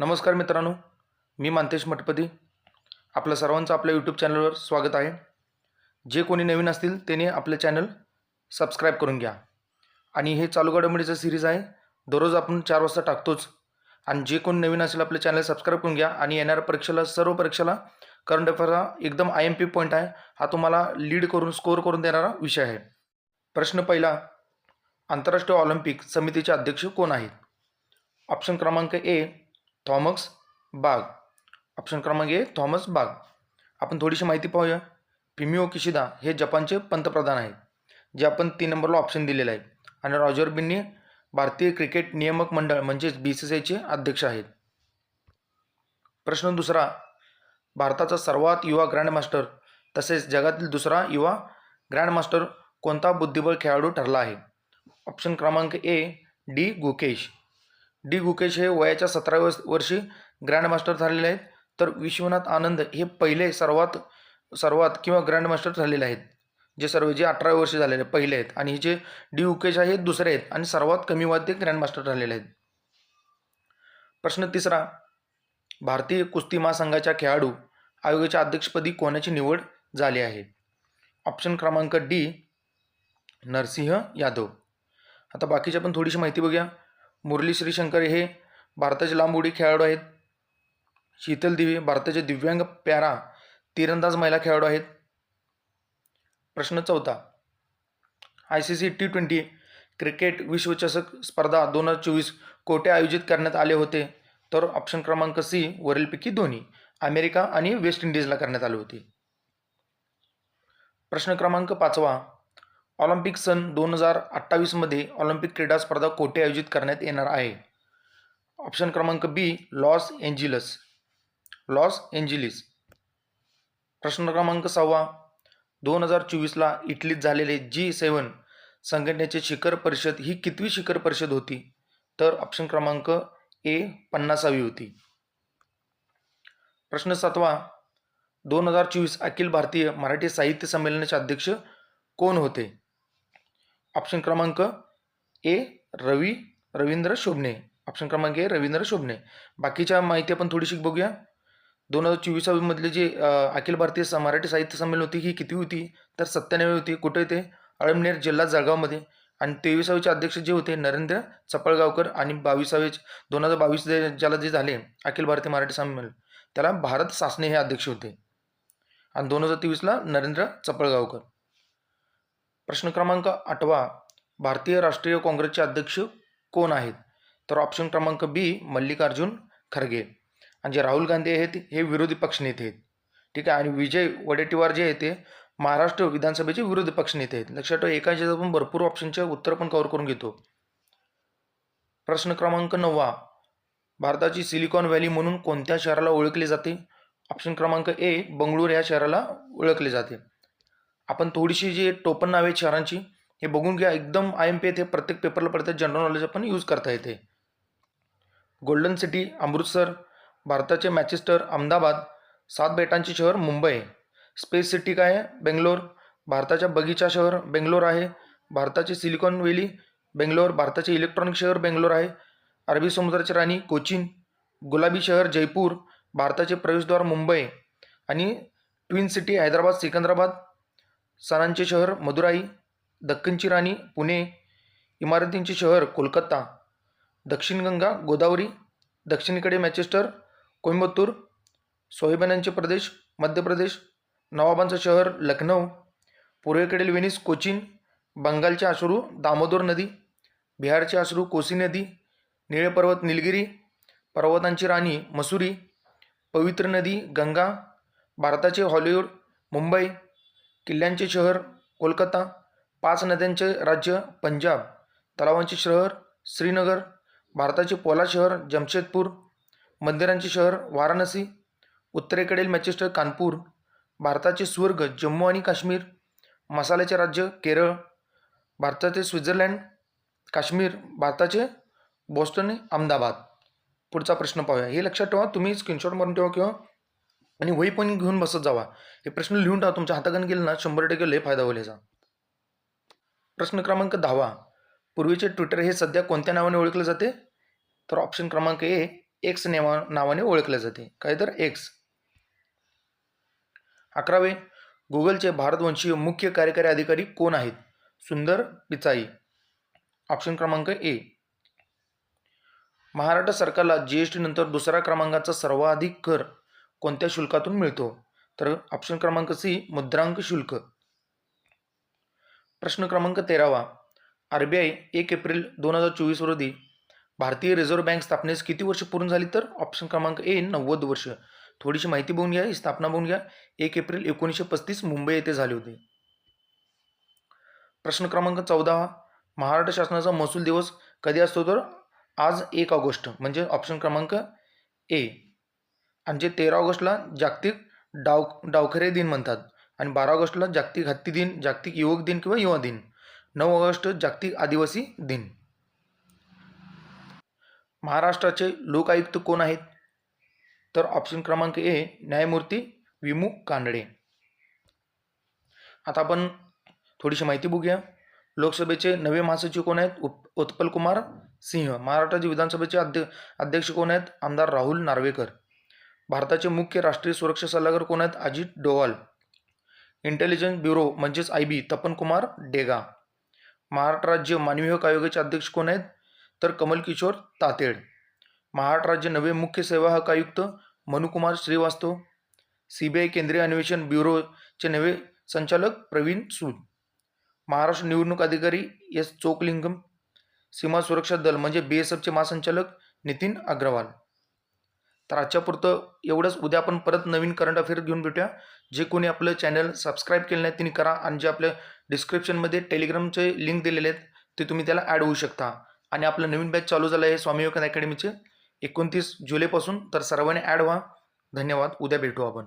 नमस्कार मित्रांनो मी मानतेश मठपती. आपलं सर्वांचं आपल्या यूट्यूब चॅनलवर स्वागत आहे. जे कोणी नवीन असतील त्यांनी आपलं चॅनल सबस्क्राईब करून घ्या. आणि हे चालू घडामोडीचं सिरीज आहे. दररोज आपण चार वाजता टाकतोच. आणि जे कोण नवीन असेल आपलं चॅनल सबस्क्राईब करून घ्या आणि येणाऱ्या परीक्षेला सर्व परीक्षेला करंट अफेअरचा एकदम आय एम पी पॉईंट आहे. हा तुम्हाला लीड करून स्कोअर करून देणारा विषय आहे. प्रश्न पहिला आंतरराष्ट्रीय ऑलिम्पिक समितीचे अध्यक्ष कोण आहेत? ऑप्शन क्रमांक ए थॉमस बाग. ऑप्शन क्रमांक ए थॉमस बाग. आपण थोडीशी माहिती पाहूया. फिमिओ किशिदा हे जपानचे पंतप्रधान आहेत जे आपण तीन नंबरला ऑप्शन दिलेलं आहे. आणि रॉजर बिन्नी भारतीय क्रिकेट नियामक मंडळ म्हणजेच बी सी सी आयचे अध्यक्ष आहेत. प्रश्न दुसरा भारताचा सर्वात युवा ग्रँडमास्टर तसेच जगातील दुसरा युवा ग्रँडमास्टर कोणता बुद्धिबळ खेळाडू ठरला आहे? ऑप्शन क्रमांक A D Gukesh. D Gukesh हे वयाच्या सतराव्या वर्षी ग्रँडमास्टर झालेले आहेत. तर विश्वनाथ आनंद हे पहिले सर्वात सर्वात किंवा ग्रँडमास्टर झालेले आहेत. जे सर्व जे अठराव्या वर्षी झालेले आहेत, पहिले आहेत. आणि हे जे डी गुकेश आहे हे दुसरे आहेत. आणि सर्वात कमी वाद्य ग्रँडमास्टर झालेले आहेत. प्रश्न तिसरा. भारतीय कुस्ती महासंघाच्या खेळाडू आयोगाच्या अध्यक्षपदी कोणाची निवड झाली आहे? ऑप्शन क्रमांक डी नरसिंह यादव. आता बाकीच्या पण थोडीशी माहिती बघूया. मुरली श्रीशंकर हे भारताचे लांब उडी खेळाडू आहेत. शीतल दिवे भारताचे दिव्यांग पॅरा तीरंदाज महिला खेळाडू आहेत. प्रश्न चौथा. I C C T twenty cricket विश्वचषक स्पर्धा दोन हजार चोवीस कोठे आयोजित करण्यात आले होते. तर ऑप्शन क्रमांक सी वरीलपैकी दोन्ही अमेरिका आणि वेस्ट इंडिजला करण्यात आले होते. प्रश्न क्रमांक पाचवा. ऑलिम्पिक सन दोन हजार अठ्ठावीसमध्ये ऑलिम्पिक क्रीडा स्पर्धा कोठे आयोजित करण्यात येणार आहे. ऑप्शन क्रमांक B Los Angeles. Los Angeles. प्रश्न क्रमांक सहावा दोन हजार चोवीसला इटलीत झालेले जी सेवन संघटनेचे शिखर परिषद ही कितवी शिखर परिषद होती? तर ऑप्शन क्रमांक ए पन्नासावी होती. प्रश्न सातवा. दोन हजार चोवीस अखिल भारतीय मराठी साहित्य संमेलनाचे अध्यक्ष कोण होते? ऑप्शन क्रमांक ए रवी रवींद्र शोभणे. ऑप्शन क्रमांक ए रवींद्र शोभणे. बाकीच्या माहिती आपण थोडीशी बघूया. दोन हजार चोवीसामधले जे अखिल भारतीय स- मराठी साहित्य संमेलन होती ही किती होती? तर सत्त्याण्णवी होती. कुठे ते अळमनेर जिल्हा जळगावमध्ये. आणि तेविसावेचे अध्यक्ष जे होते? नरेंद्र चपळगावकर आणि बावीसावे दोन हजार बावीस ज्याला जे झाले अखिल भारतीय मराठी संमेलन. त्याला भारत सासणे हे अध्यक्ष होते. आणि दोन हजार तेवीसला नरेंद्र चपळगावकर. प्रश्न क्रमांक आठवा. भारतीय राष्ट्रीय काँग्रेसचे अध्यक्ष कोण आहेत? तर ऑप्शन क्रमांक बी मल्लिकार्जुन खरगे. आणि जे राहुल गांधी आहेत हे विरोधी पक्षनेते आहेत. ठीक आहे? आणि विजय वडेट्टीवार जे आहेत ते महाराष्ट्र विधानसभेचे विरोधी पक्षनेते आहेत. लक्षात ठेवा एका ह्याच्यात आपण भरपूर ऑप्शनचे उत्तर पण कव्हर करून घेतो. प्रश्न क्रमांक नववा. भारताची सिलिकॉन व्हॅली म्हणून कोणत्या शहराला ओळखले जाते? ऑप्शन क्रमांक ए बंगळूर या शहराला ओळखले जाते. आपण थोडीशी जी टोपण नावे शहरांची हे बघून घ्या. एकदम आय एम पी येथे प्रत्येक पेपरला पडतात. जनरल नॉलेज आपण यूज करता येते. गोल्डन सिटी अमृतसर भारताचे मॅचेस्टर अहमदाबाद सात बेटांचे शहर मुंबई. स्पेस सिटी काय आहे? बेंगलोर. भारताच्या बगीचा शहर बेंगलोर आहे. भारताचे सिलिकॉन व्हॅली बेंगलोर. भारताचे इलेक्ट्रॉनिक शहर बेंगलोर आहे. अरबी समुद्राची राणी कोचीन. गुलाबी शहर जयपूर. भारताचे प्रवेशद्वार मुंबई. आणि ट्विन सिटी हैदराबाद सिकंदराबाद. सणांचे शहर मदुराई दक्कनची राणी पुणे इमारतींचे शहर कोलकाता दक्षिण गंगा गोदावरी दक्षिणेकडे मॅचेस्टर कोइंबतूर सोहेबानांचे प्रदेश मध्य प्रदेश नवाबांचं शहर लखनौ पूर्वेकडील वेनिस कोचीन बंगालचे आश्रू दामोदर नदी बिहारचे आश्रू कोसी नदी निळे पर्वत निलगिरी पर्वतांची राणी मसुरी पवित्र नदी गंगा भारताचे हॉलिवूड मुंबई किल्ल्यांचे शहर कोलकाता पाच नद्यांचे राज्य पंजाब तलावांचे शहर श्रीनगर भारताचे पोला शहर जमशेदपूर मंदिरांचे शहर वाराणसी उत्तरेकडील मॅचेस्टर कानपूर भारताचे स्वर्ग जम्मू आणि काश्मीर मसाल्याचे राज्य केरळ भारताचे स्वित्झर्लंड काश्मीर भारताचे बॉस्टन अहमदाबाद. पुढचा प्रश्न पाहूया. हे लक्षात ठेवा तुम्ही स्क्रीनशॉट मारून ठेवा किंवा आणि वही पण घेऊन बसत जावा. हे प्रश्न लिहून टाका तुमच्या हाताकडे गेले ना शंभर टक्के लय फायदा होईल याचा प्रश्न क्रमांक दहावा पूर्वीचे ट्विटर हे सध्या कोणत्या नावाने ओळखले जाते? तर ऑप्शन क्रमांक ए एक्स नेवा नावाने ओळखले जाते. काय तर एक्स अकरावे गुगलचे भारतवंशीय मुख्य कार्यकारी अधिकारी कोण आहेत? सुंदर पिचाई. ऑप्शन क्रमांक ए. महाराष्ट्र सरकारला जी एस टी नंतर दुसऱ्या क्रमांकाचा सर्वाधिक कर कोणत्या शुल्कातून मिळतो? तर ऑप्शन क्रमांक सी मुद्रांक शुल्क. प्रश्न क्रमांक तेरावा. आर बी आय एक एप्रिल दोन हजार चोवीस रोजी भारतीय रिझर्व्ह बँक स्थापनेस किती वर्ष पूर्ण झाली तर? ऑप्शन क्रमांक ए नव्वद वर्ष. थोडीशी माहिती बघून घ्या ही स्थापना बघून घ्या. एक एप्रिल एकोणीसशे पस्तीस मुंबई येथे झाले होते. प्रश्न क्रमांक चौदा महाराष्ट्र शासनाचा महसूल दिवस कधी असतो तर? आज एक ऑगस्ट म्हणजे ऑप्शन क्रमांक ए. आणि जे तेरा ऑगस्टला जागतिक डाव डावखरे दिन म्हणतात आणि बारा ऑगस्टला जागतिक हत्ती दिन जागतिक युवक दिन किंवा युवा दिन. नऊ ऑगस्ट जागतिक आदिवासी दिन. महाराष्ट्राचे लोकायुक्त कोण आहेत? तर ऑप्शन क्रमांक ए न्यायमूर्ती विमू कानडे आता आपण थोडीशी माहिती बघूया. लोकसभेचे नवे महासचिव कोण आहेत? उप उत्पल कुमार सिंह. महाराष्ट्राचे विधानसभेचे अध्य अध्यक्ष कोण आहेत? आमदार राहुल नार्वेकर. भारताचे मुख्य राष्ट्रीय सुरक्षा सल्लागार कोण आहेत? अजित डोवाल. इंटेलिजन्स ब्युरो म्हणजेच आय बी तपन कुमार डेगा. महाराष्ट्र राज्य मानवी हक आयोगाचे अध्यक्ष कोण आहेत? तर कमल किशोर तातेड. महाराष्ट्र राज्य नवे मुख्य सेवा हक आयुक्त Manukumar Srivastava. C B I केंद्रीय अन्वेषण ब्युरोचे नवे संचालक प्रवीण सूद. महाराष्ट्र निवडणूक अधिकारी एस चोकलिंगम. सीमा सुरक्षा दल म्हणजे बी एस एफचे महासंचालक नितीन अग्रवाल. तर आजच्या पुरतं एवढंच. उद्या आपण परत नवीन करंट अफेअर घेऊन भेटूया. जे कोणी आपलं चॅनल सबस्क्राईब केलं नाही त्यांनी करा आणि जे आपल्या डिस्क्रिप्शनमध्ये टेलिग्रामचे लिंक दिलेले आहेत ते तुम्ही त्याला ॲड होऊ शकता. आणि आपलं नवीन बॅच चालू झालं आहे स्वामी विवेकानंद अकॅडमीचे एकोणतीस जुलैपासून तर सर्वांनी ॲड व्हा. धन्यवाद. उद्या भेटू आपण.